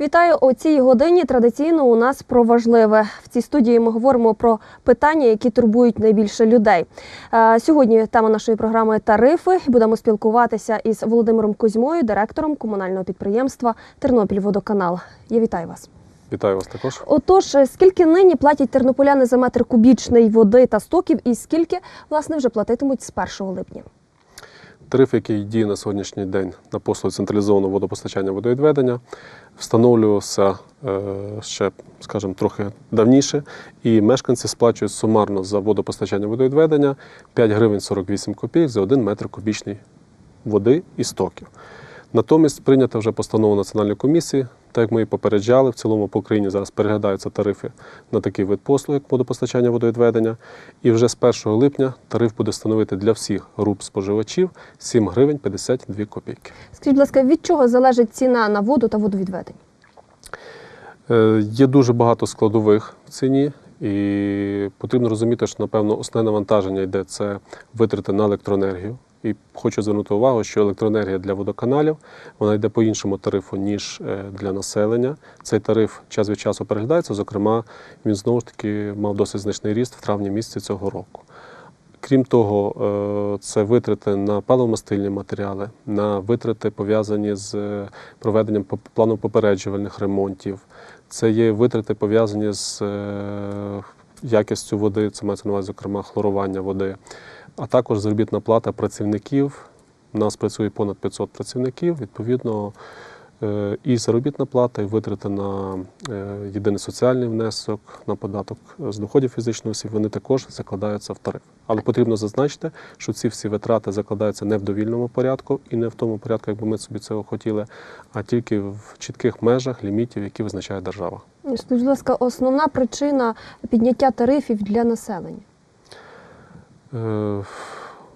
Вітаю у цій годині. Традиційно у нас про важливе. В цій студії ми говоримо про питання, які турбують найбільше людей. Е, Сьогодні тема нашої програми тарифи. Будемо спілкуватися із Володимиром Кузьмою, директором комунального підприємства Тернопільводоканал. Я вітаю вас. Вітаю вас також. Отож, е, скільки нині платять тернополяни за метр кубічний води та стоків, і скільки власне вже платитимуть з 1 липня? Тариф, який діє на сьогоднішній день на послуги централізованого водопостачання водовідведення, встановлювався е, ще, скажімо, трохи давніше, і мешканці сплачують сумарно за водопостачання водовідведення 5 гривень 48 копійок за 1 метр кубічний води і стоків. Натомість прийнята вже постанова Національної комісії, так як ми і попереджали, в цілому по Україні зараз переглядаються тарифи на такий вид послуг, як водопостачання водовідведення. І вже з 1 липня тариф буде становити для всіх груп споживачів 7 гривень 52 копійки. Скажіть, будь ласка, від чого залежить ціна на воду та водовідведення? Е, Є дуже багато складових в ціні, і потрібно розуміти, що напевно основне навантаження йде це витрати на електроенергію. І хочу звернути увагу, що електроенергія для водоканалів вона йде по іншому тарифу, ніж е, для населення. Цей тариф час від часу переглядається. Зокрема, він знову ж таки мав досить значний ріст в травні місяці цього року. Крім того, е, це витрати на паливомастильні матеріали, на витрати пов'язані з е, проведенням плану попереджувальних ремонтів. Це є витрати пов'язані з якістю води, це мається на увазі, зокрема, хлорування води, а також заробітна плата працівників. У нас працює понад 500 працівників. Відповідно, і заробітна плата, і витрати на е, єдиний соціальний внесок, на податок з доходів фізичної осіб, вони також закладаються в тариф. Але потрібно зазначити, що ці всі витрати закладаються не в довільному порядку і не в тому порядку, як би ми собі цього хотіли, а тільки в чітких межах лімітів, які визначає держава. Скажіть, будь ласка, основна причина підняття тарифів для населення. Е,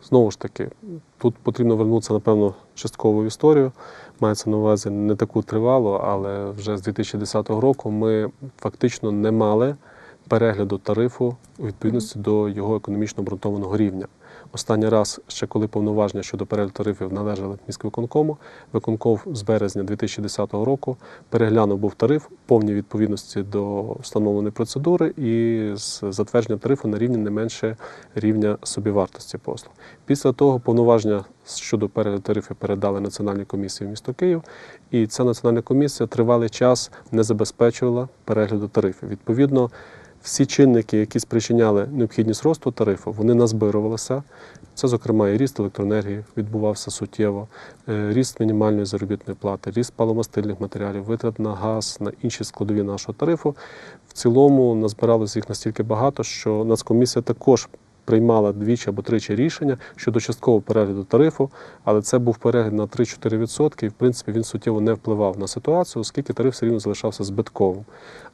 Знову ж таки, тут потрібно вернутися, напевно, частково в історію. Мається на увазі не таку тривалу, але вже з 2010 року ми фактично не мали перегляду тарифу у відповідності до його економічно обґрунтованого рівня. Останній раз, ще коли повноваження щодо перегляду тарифів належали міськвиконкому, виконком з березня 2010 року переглянув був тариф повній відповідності до встановленої процедури і з затвердженням тарифу на рівні не менше рівня собівартості послуг. Після того повноваження щодо перегляду тарифів передали Національній комісії в місто Київ, і ця національна комісія тривалий час не забезпечувала перегляду тарифів. Відповідно, всі чинники, які спричиняли необхідність росту тарифу, вони назбирувалися. Це, зокрема, і ріст електроенергії відбувався суттєво, е, ріст мінімальної заробітної плати, ріст паломастильних матеріалів, витрат на газ, на інші складові нашого тарифу. В цілому назбиралося їх настільки багато, що Нацкомісія також приймала двічі або тричі рішення щодо часткового перегляду тарифу, але це був перегляд на 3-4%, і в принципі він суттєво не впливав на ситуацію, оскільки тариф все рівно залишався збитковим.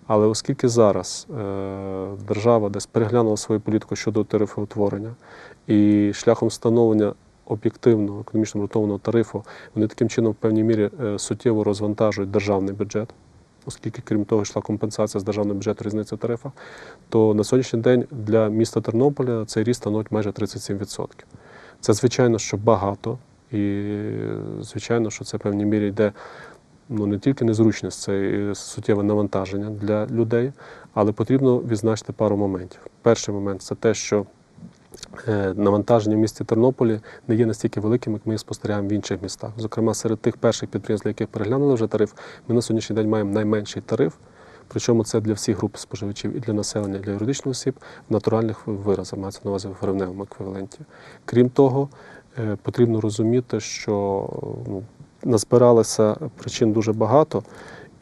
Але оскільки зараз е, держава десь переглянула свою політику щодо тарифоутворення і шляхом встановлення об'єктивного економічно обґрунтованого тарифу, вони таким чином в певній мірі е, суттєво розвантажують державний бюджет. Оскільки, крім того, йшла компенсація з державного бюджету різниця в тарифах, то на сьогоднішній день для міста Тернополя цей ріст становить майже 37%. Це звичайно, що багато, і звичайно, що це в певній мірі йде ну не тільки незручність, це і суттєве навантаження для людей, але потрібно відзначити пару моментів. Перший момент це те, що навантаження в місті Тернополі не є настільки великим, як ми їх спостерігаємо в інших містах. Зокрема, серед тих перших підприємств, для яких переглянули вже тариф, ми на сьогоднішній день маємо найменший тариф. Причому це для всіх груп споживачів, і для населення, і для юридичних осіб в натуральних виразах, мається на увазі в гривневому еквіваленті. Крім того, е, потрібно розуміти, що ну, назбиралося причин дуже багато,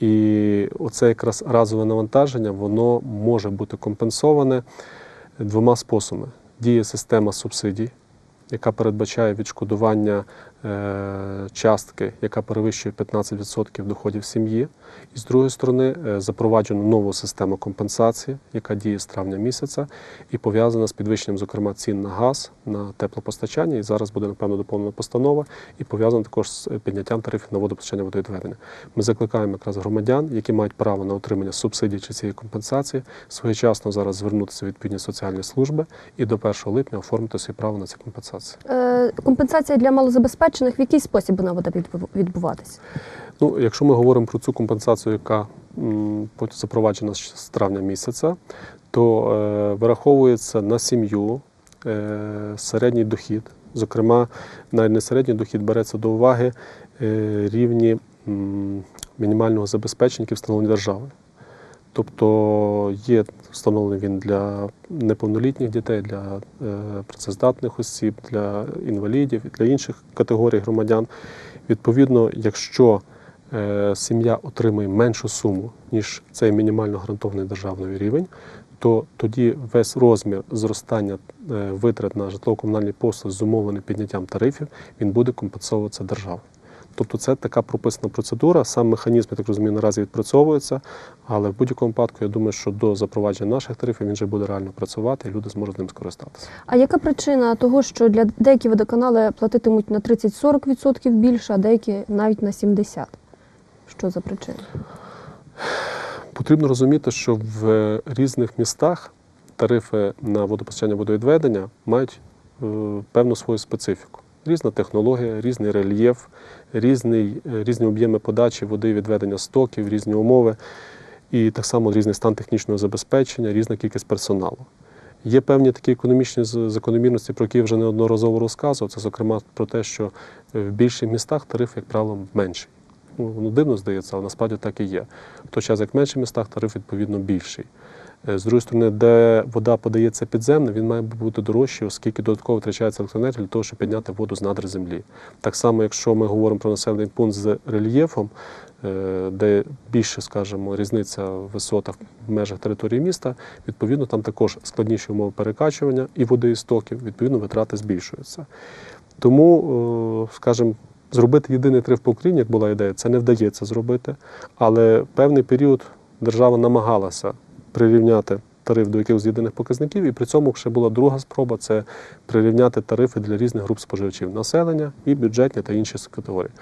і оце якраз разове навантаження воно може бути компенсоване двома способами: діє система субсидій, яка передбачає відшкодування частки, яка перевищує 15% доходів сім'ї. І з другої сторони, е, запроваджено нову систему компенсації, яка діє з травня місяця, і пов'язана з підвищенням, зокрема, цін на газ, на теплопостачання. І зараз буде напевно доповнена постанова, і пов'язана також з підняттям тарифів на водопостачання водовідведення. Ми закликаємо якраз громадян, які мають право на отримання субсидій чи цієї компенсації, своєчасно зараз звернутися в відповідні соціальні служби і до 1 липня оформити своє право на ці компенсації. Е, Компенсація для малозабезпечених в який спосіб вона буде відбуватися? Ну, якщо ми говоримо про цю компенсацію, яка запроваджена з травня місяця, то е, вираховується на сім'ю е, середній дохід. Зокрема, навіть не середній дохід береться до уваги е, рівні м, мінімального забезпечення, які встановлені державою. Тобто є встановлений він для неповнолітніх дітей, для е, працездатних осіб, для інвалідів, для інших категорій громадян. Відповідно, якщо е, сім'я отримує меншу суму, ніж цей мінімально гарантований державний рівень, то тоді весь розмір зростання е, витрат на житлово-комунальні послуги зумовлений підняттям тарифів, він буде компенсовуватися державою. Тобто це така прописана процедура, сам механізм, я так розумію, наразі відпрацьовується, але в будь-якому випадку я думаю, що до запровадження наших тарифів він вже буде реально працювати, і люди зможуть ним скористатися. А яка причина того, що для деякі водоканали платитимуть на 30-40% більше, а деякі навіть на 70%? Що за причина? Потрібно розуміти, що в різних містах тарифи на водопостачання водовідведення мають е, певну свою специфіку. Різна технологія, різний рельєф, різний, е, різні об'єми подачі води, відведення стоків, різні умови, і так само різний стан технічного забезпечення, різна кількість персоналу. Є певні такі економічні закономірності, про які я вже неодноразово розказував. Це, зокрема, про те, що е, в більших містах тариф, як правило, менший. Ну, дивно здається, але насправді так і є. В той час, як в менших містах, тариф відповідно більший. Е, З другої сторони, де вода подається підземно, він має бути дорожчий, оскільки додатково втрачається електроенергія для того, щоб підняти воду з надр землі. Так само, якщо ми говоримо про населений пункт з рельєфом, е, де більше, скажімо, різниця в висотах в межах території міста, відповідно, там також складніші умови перекачування і води і стоків, відповідно, витрати збільшуються. Тому, е, скажімо, зробити єдиний тариф по Україні, як була ідея, це не вдається зробити. Але певний період держава намагалася прирівняти тариф до якихось єдиних показників, і при цьому ще була друга спроба це прирівняти тарифи для різних груп споживачів населення і бюджетні та інші категорії.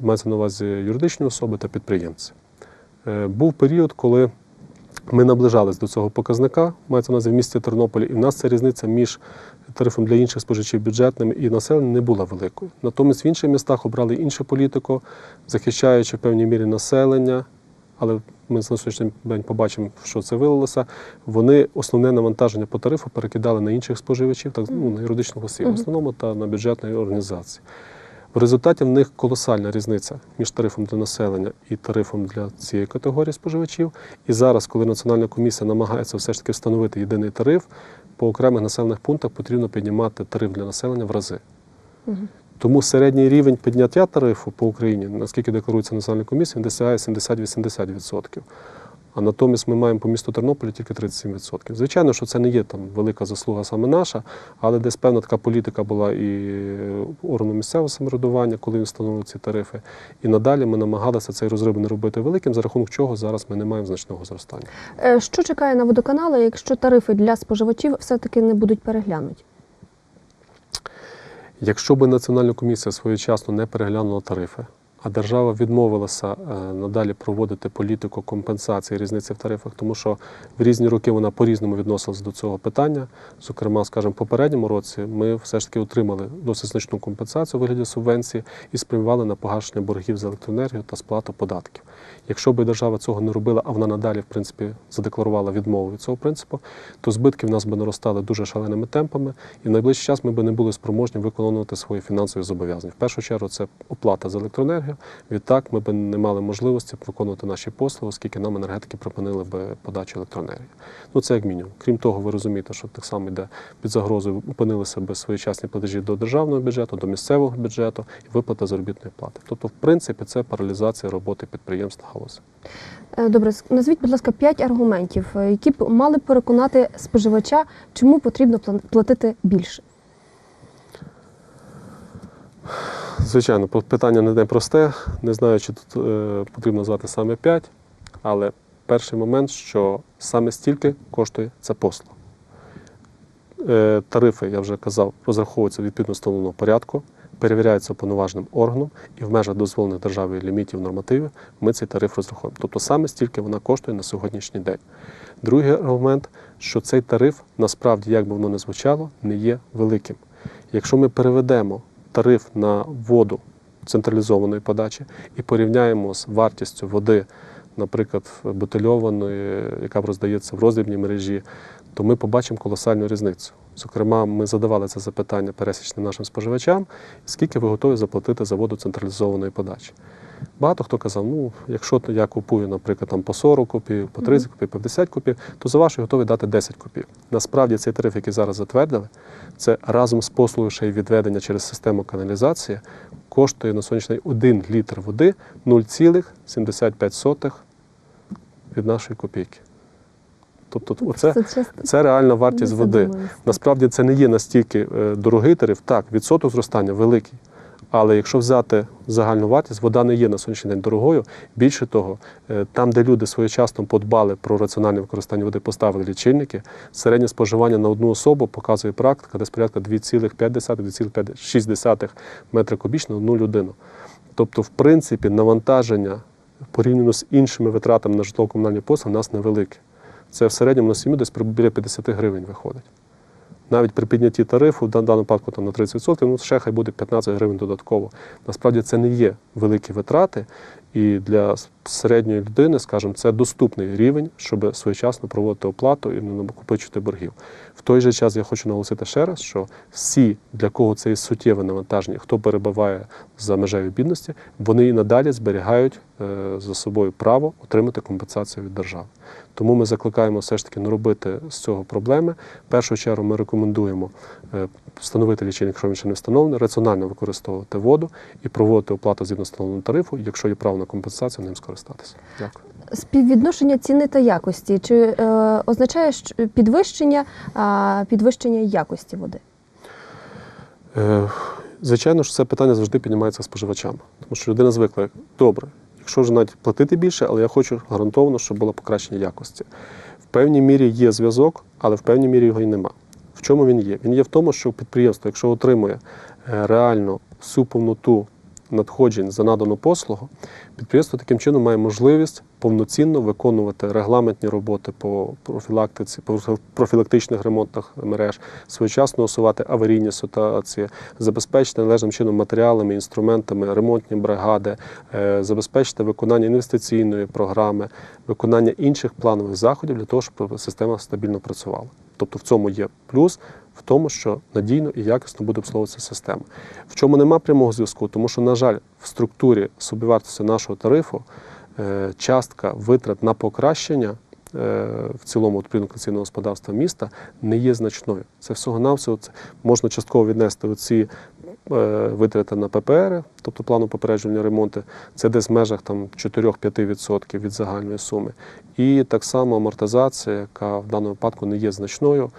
Мається на увазі юридичні особи та підприємці. Е, Був період, коли ми наближались до цього показника, мається на увазі в місті Тернополі, і в нас ця різниця між тарифом для інших споживачів бюджетним і населенням не була великою. Натомість в інших містах обрали іншу політику, захищаючи в певній мірі населення, але ми на сьогоднішній день побачимо, що це вилилося. Вони основне навантаження по тарифу перекидали на інших споживачів, так ну, на юридичних осіб, в основному та на бюджетні організації. В результаті в них колосальна різниця між тарифом для населення і тарифом для цієї категорії споживачів. І зараз, коли Національна комісія намагається все ж таки встановити єдиний тариф, по окремих населених пунктах потрібно піднімати тариф для населення в рази. Тому середній рівень підняття тарифу по Україні, наскільки декларується Національна комісія, він досягає 70-80%. А натомість ми маємо по місту Тернополі тільки 37%. Звичайно, що це не є там велика заслуга саме наша, але десь певна така політика була і органу місцевого самоврядування, коли він встановив ці тарифи. І надалі ми намагалися цей розрив не робити великим, за рахунок чого зараз ми не маємо значного зростання. Е, Що чекає на водоканали, якщо тарифи для споживачів все-таки не будуть переглянуті? Якщо би Національна комісія своєчасно не переглянула тарифи, а держава відмовилася е, надалі проводити політику компенсації різниці в тарифах, тому що в різні роки вона по-різному відносилася до цього питання. Зокрема, скажімо, в попередньому році ми все ж таки отримали досить значну компенсацію у вигляді субвенції і спрямували на погашення боргів за електроенергію та сплату податків. Якщо би держава цього не робила, а вона надалі, в принципі, задекларувала відмову від цього принципу, то збитки в нас би наростали дуже шаленими темпами, і в найближчий час ми би не були спроможні виконувати свої фінансові зобов'язання. В першу чергу це оплата за електроенергію. Відтак, ми б не мали можливості виконувати наші послуги, оскільки нам енергетики припинили би подачу електроенергії. Ну це як мінімум. Крім того, ви розумієте, що так само йде під загрозою, опинилися би своєчасні платежі до державного бюджету, до місцевого бюджету і виплата заробітної плати. Тобто, в принципі, це паралізація роботи підприємств та галузі. Е, Добре, назвіть, будь ласка, п'ять аргументів, е, які б мали переконати споживача, чому потрібно платити більше. Звичайно, питання не просте. Не знаю, чи тут е, потрібно звати саме 5, але перший момент, що саме стільки коштує ця послуга. Е, тарифи, я вже казав, розраховуються відповідно встановленого порядку, перевіряються повноважним органом і в межах дозволених державою лімітів нормативів ми цей тариф розраховуємо. Тобто саме стільки вона коштує на сьогоднішній день. Другий аргумент, що цей тариф насправді, як би воно не звучало, не є великим. Якщо ми переведемо тариф на воду централізованої подачі і порівняємо з вартістю води, наприклад, бутильованої, яка роздається в роздрібній мережі, то ми побачимо колосальну різницю. Зокрема, ми задавали це запитання пересічним нашим споживачам, скільки ви готові заплатити за воду централізованої подачі. Багато хто казав, ну, якщо я купую, наприклад, там по 40 копійок, по 30 копійок, по 50 копійок, то за вашу я готовий дати 10 копійок. Насправді цей тариф, який зараз затвердили, це разом з послугою ще й відведення через систему каналізації, коштує на день 1 літр води 0,75 від нашої копійки. Тобто, оце, Це це реальна вартість води. Насправді це не є настільки е, дорогий тариф. Так, відсоток зростання великий. Але якщо взяти загальну вартість, вода не є на сьогоднішній день дорогою. Більше того, е, там, де люди своєчасно подбали про раціональне використання води, поставили лічильники, середнє споживання на одну особу показує практика, десь порядка 2,5-2,6 метра кубічного на одну людину. Тобто, в принципі, навантаження порівняно з іншими витратами на житлово-комунальні послуги у нас невелике. Це в середньому на сім'ю десь біля 50 гривень виходить. Навіть при піднятті тарифу, в даному випадку там, на 30%, ну ще хай буде 15 гривень додатково. Насправді це не є великі витрати, і для середньої людини, скажімо, це доступний рівень, щоб своєчасно проводити оплату і не накопичувати боргів. В той же час я хочу наголосити ще раз, що всі, для кого це є суттєве навантаження, хто перебуває за межею бідності, вони і надалі зберігають е, за собою право отримати компенсацію від держави. Тому ми закликаємо все ж таки не робити з цього проблеми. В першу чергу ми рекомендуємо е, встановити лічильник, якщо він ще не встановлений, раціонально використовувати воду і проводити оплату згідно встановленого тарифу. Якщо є право на компенсацію, ним скористатися. Дякую. Співвідношення ціни та якості чи е, означає що підвищення, а, підвищення якості води? Е, Звичайно ж, це питання завжди піднімається споживачами, тому що людина звикла, добре, якщо вже навіть платити більше, але я хочу гарантовано, щоб було покращення якості. В певній мірі є зв'язок, але в певній мірі його і нема. В чому він є? Він є в тому, що підприємство, якщо отримує е, реально всю повноту надходжень за надану послугу, підприємство таким чином має можливість повноцінно виконувати регламентні роботи по профілактиці, по профілактичних ремонтах мереж, своєчасно усувати аварійні ситуації, забезпечити належним чином матеріалами, інструментами, ремонтні бригади, е, забезпечити виконання інвестиційної програми, виконання інших планових заходів для того, щоб система стабільно працювала. Тобто в цьому є плюс в тому, що надійно і якісно буде обслуговуватися система. В чому нема прямого зв'язку, тому що, на жаль, в структурі собівартості нашого тарифу е, частка витрат на покращення е, в цілому відповідно господарства міста не є значною. Це всього-навсього це можна частково віднести оці е, витрати на ППР, тобто плану попередження ремонту, це десь в межах там 4-5% від загальної суми. І так само амортизація, яка в даному випадку не є значною.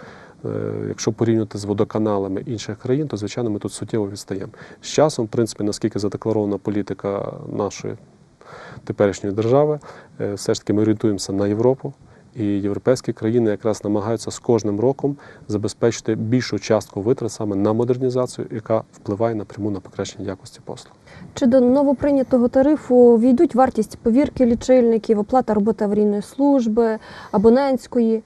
Е, Якщо порівнювати з водоканалами інших країн, то звичайно ми тут суттєво відстаємо. З часом, в принципі, наскільки задекларована політика нашої теперішньої держави, е, все ж таки ми орієнтуємося на Європу. І європейські країни якраз намагаються з кожним роком забезпечити більшу частку витрат саме на модернізацію, яка впливає напряму на покращення якості послуг. Чи до новоприйнятого тарифу війдуть вартість повірки лічильників, оплата роботи аварійної служби, абонентської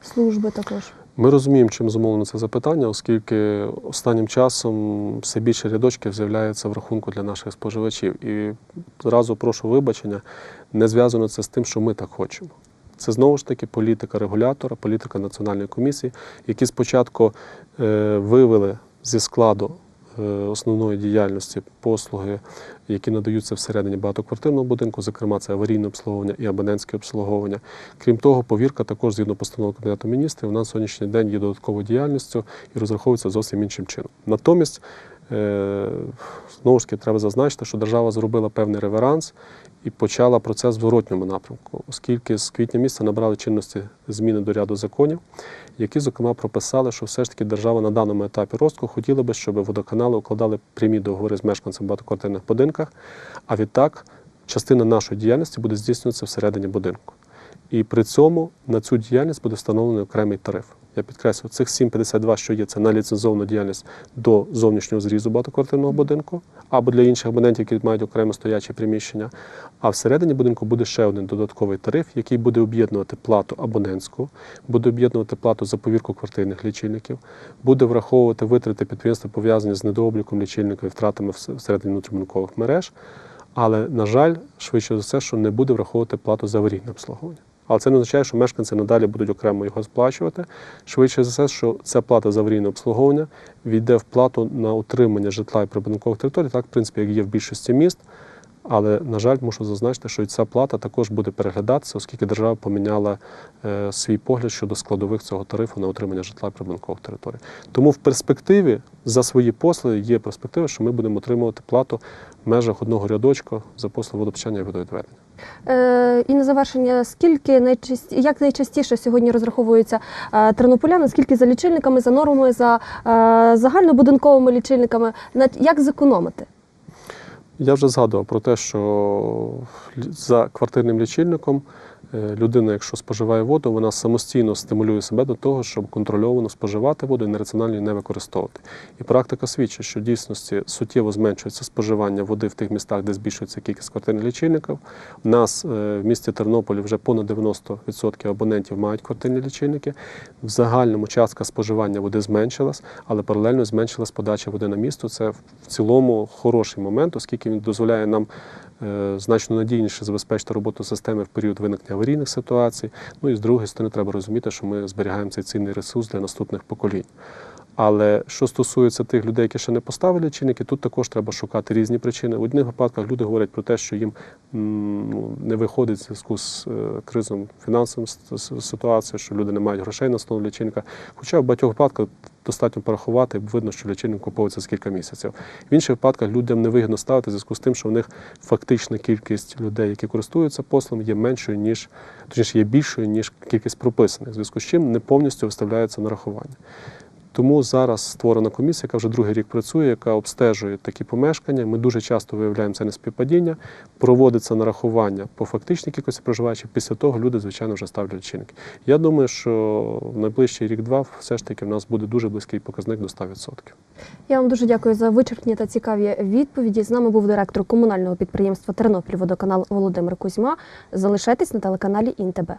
служби також? Ми розуміємо, чим зумовлено це запитання, оскільки останнім часом все більше рядочків з'являється в рахунку для наших споживачів. І зразу прошу вибачення, не зв'язано це з тим, що ми так хочемо. Це знову ж таки політика регулятора, політика національної комісії, які спочатку е, вивели зі складу основної діяльності послуги, які надаються всередині багатоквартирного будинку, зокрема це аварійне обслуговування і абонентське обслуговування. Крім того, повірка також згідно постанови Кабінету міністрів, на сьогоднішній день є додатковою діяльністю і розраховується зовсім іншим чином. Натомість, е, знову ж таки, треба зазначити, що держава зробила певний реверанс і почала процес в зворотньому напрямку, оскільки з квітня місяця набрали чинності зміни до ряду законів, які, зокрема, прописали, що все ж таки держава на даному етапі росту хотіла би, щоб водоканали укладали прямі договори з мешканцями багатоквартирних будинках, а відтак частина нашої діяльності буде здійснюватися всередині будинку. І при цьому на цю діяльність буде встановлений окремий тариф. Я підкреслю, цих 7,52, що є, це на ліцензовану діяльність до зовнішнього зрізу багатоквартирного будинку або для інших абонентів, які мають окремо стоячі приміщення. А всередині будинку буде ще один додатковий тариф, який буде об'єднувати плату абонентську, буде об'єднувати плату за повірку квартирних лічильників, буде враховувати витрати підприємства, пов'язані з недообліком лічильників і втратами всередині внутрібудинкових мереж. Але, на жаль, швидше за все, що не буде враховувати плату за аварійне обслуговування. Але це не означає, що мешканці надалі будуть окремо його сплачувати. Швидше за все, що ця плата за аварійне обслуговування війде в плату на утримання житла і прибудинкових територій, так, в принципі, як є в більшості міст. Але, на жаль, мушу зазначити, що і ця плата також буде переглядатися, оскільки держава поміняла е, свій погляд щодо складових цього тарифу на утримання житла і прибудинкових територій. Тому в перспективі за свої послуги є перспектива, що ми будемо отримувати плату в межах одного рядочка за послуги водопостачання і водовідведення. Е, і на завершення, скільки найчасті, як найчастіше сьогодні розраховуються е, тернополяни, скільки за лічильниками, за нормами, за е, загальнобудинковими лічильниками, як зекономити? Я вже згадував про те, що за квартирним лічильником людина, якщо споживає воду, вона самостійно стимулює себе до того, щоб контрольовано споживати воду і нераціонально її не використовувати. І практика свідчить, що в дійсності суттєво зменшується споживання води в тих містах, де збільшується кількість квартирних лічильників. У нас е, в місті Тернополі вже понад 90% абонентів мають квартирні лічильники. В загальному частка споживання води зменшилась, але паралельно зменшилась подача води на місто. Це в цілому хороший момент, оскільки він дозволяє нам е, значно надійніше забезпечити роботу системи в період виникнення аварійних ситуацій. Ну і з другої сторони, треба розуміти, що ми зберігаємо цей цінний ресурс для наступних поколінь. Але що стосується тих людей, які ще не поставили лічильники, тут також треба шукати різні причини. В одних випадках люди говорять про те, що їм ну, не виходить в зв'язку з е, кризом фінансовим ситуацією, що люди не мають грошей на встановлення лічильника. Хоча в багатьох випадках достатньо порахувати, видно, що лічильник куповується за кілька місяців. В інших випадках людям невигідно ставити в зв'язку з тим, що в них фактична кількість людей, які користуються послугами, є меншою, ніж точніше є більшою, ніж кількість прописаних, в зв'язку з чим не повністю виставляється нарахування. Тому зараз створена комісія, яка вже другий рік працює, яка обстежує такі помешкання. Ми дуже часто виявляємо це неспівпадіння, проводиться нарахування по фактичній кількості проживаючих. Після того люди, звичайно, вже ставлять лічильники. Я думаю, що в найближчий рік-два все ж таки в нас буде дуже близький показник до 100%. Я вам дуже дякую за вичерпні та цікаві відповіді. З нами був директор комунального підприємства Тернопіль водоканал Володимир Кузьма. Залишайтесь на телеканалі ІНТБ.